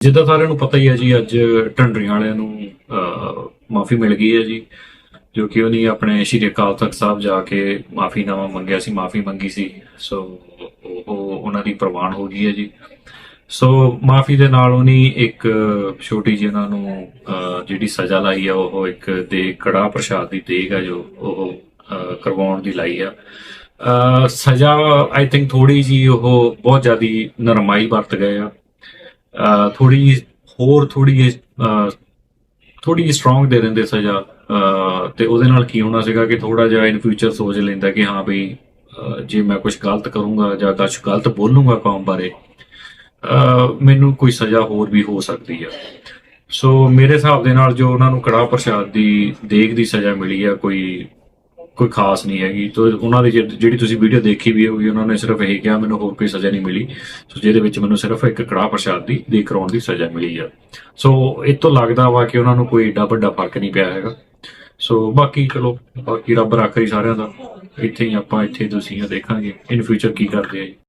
ਜਿੱਦਾਂ ਸਾਰਿਆਂ ਨੂੰ ਪਤਾ ਹੀ ਹੈ ਜੀ, ਅੱਜ ਢੰਡਰੀਆਂ ਵਾਲਿਆਂ ਨੂੰ ਮਾਫੀ ਮਿਲ ਗਈ ਹੈ ਜੀ, ਜੋ ਕਿ ਉਹਨੇ ਆਪਣੇ ਸ਼੍ਰੀ ਅਕਾਲ ਤਖਤ ਸਾਹਿਬ ਜਾ ਕੇ ਮਾਫੀਨਾਮਾ ਮੰਗਿਆ ਸੀ, ਮਾਫੀ ਮੰਗੀ ਸੀ, ਸੋ ਉਹ ਉਹਨਾਂ ਦੀ ਪ੍ਰਵਾਨ ਹੋ ਗਈ ਹੈ ਜੀ। ਸੋ ਮਾਫੀ ਦੇ ਨਾਲ ਉਹਨੇ ਇੱਕ ਛੋਟੀ ਜਿਹੀ ਉਹਨਾਂ ਨੂੰ ਜਿਹੜੀ ਸਜ਼ਾ ਲਾਈ ਆ, ਉਹ ਇੱਕ ਦੇ ਕੜਾ ਪ੍ਰਸ਼ਾਦ ਦੀ ਦੇਗ ਆ ਜੋ ਉਹ ਕਰਵਾਉਣ ਦੀ ਲਾਈ ਆ। ਸਜ਼ਾ ਆਈ ਥਿੰਕ ਥੋੜੀ ਜੀ ਉਹ ਬਹੁਤ ਜ਼ਿਆਦੀ ਨਰਮਾਈ ਵਰਤ ਗਏ ਆ। ਥੋੜੀ ਜਿਹੀ ਹੋਰ ਥੋੜੀ ਥੋੜੀ ਜਿਹੀ ਸਟਰੋਂਗ ਦੇ ਦਿੰਦੇ ਸਜ਼ਾ ਤੇ ਉਹਦੇ ਨਾਲ ਕੀ ਹੋਣਾ ਸੀਗਾ ਕਿ ਥੋੜਾ ਜਿਹਾ ਇਨ ਫਿਊਚਰ ਸੋਚ ਲੈਂਦਾ ਕਿ ਹਾਂ ਬਈ ਜੇ ਮੈਂ ਕੁਝ ਗਲਤ ਕਰੂੰਗਾ ਜਾਂ ਕੁਝ ਗਲਤ ਬੋਲੂੰਗਾ ਕੌਮ ਬਾਰੇ ਮੈਨੂੰ ਕੋਈ ਸਜ਼ਾ ਹੋਰ ਵੀ ਹੋ ਸਕਦੀ ਆ। ਸੋ ਮੇਰੇ ਹਿਸਾਬ ਦੇ ਨਾਲ ਜੋ ਉਹਨਾਂ ਨੂੰ ਕੜਾ ਪ੍ਰਸ਼ਾਦ ਦੀ ਦੇਖ ਦੀ ਸਜ਼ਾ ਮਿਲੀ ਆ, ਕੋਈ ਕੋਈ ਖਾਸ ਨਹੀਂ ਹੈਗੀ। ਤੋ ਉਹਨਾਂ ਦੀ ਜਿਹੜੀ ਜਿਹੜੀ ਤੁਸੀਂ ਵੀਡੀਓ ਦੇਖੀ ਵੀ ਹੋਊਗੀ, ਉਹਨਾਂ ਨੇ ਸਿਰਫ ਇਹ ਕਿਹਾ, ਮੈਨੂੰ ਹੋਰ ਕੋਈ ਸਜ਼ਾ ਨਹੀਂ ਮਿਲੀ। ਸੋ ਜਿਹਦੇ ਵਿੱਚ ਮੈਨੂੰ ਸਿਰਫ ਇੱਕ ਕੜਾ ਪ੍ਰਸ਼ਾਦ ਦੀ ਦੇਗ ਕਰਾਉਣ ਦੀ ਸਜ਼ਾ ਮਿਲੀ ਆ। ਸੋ ਇਹ ਤੋਂ ਲੱਗਦਾ ਵਾ ਕਿ ਉਹਨਾਂ ਨੂੰ ਕੋਈ ਏਡਾ ਵੱਡਾ ਫ਼ਰਕ ਨਹੀਂ ਪਿਆ ਹੈਗਾ। ਸੋ ਬਾਕੀ ਚਲੋ, ਬਾਕੀ ਰੱਬ ਰੱਖ ਰਹੀ ਸਾਰਿਆਂ ਦਾ। ਇੱਥੇ ਹੀ ਆਪਾਂ, ਇੱਥੇ ਤੁਸੀਂ ਦੇਖਾਂਗੇ। ਇਨ ਫਿਊਚਰ ਕੀ ਕਰਦੇ ਆ ਜੀ।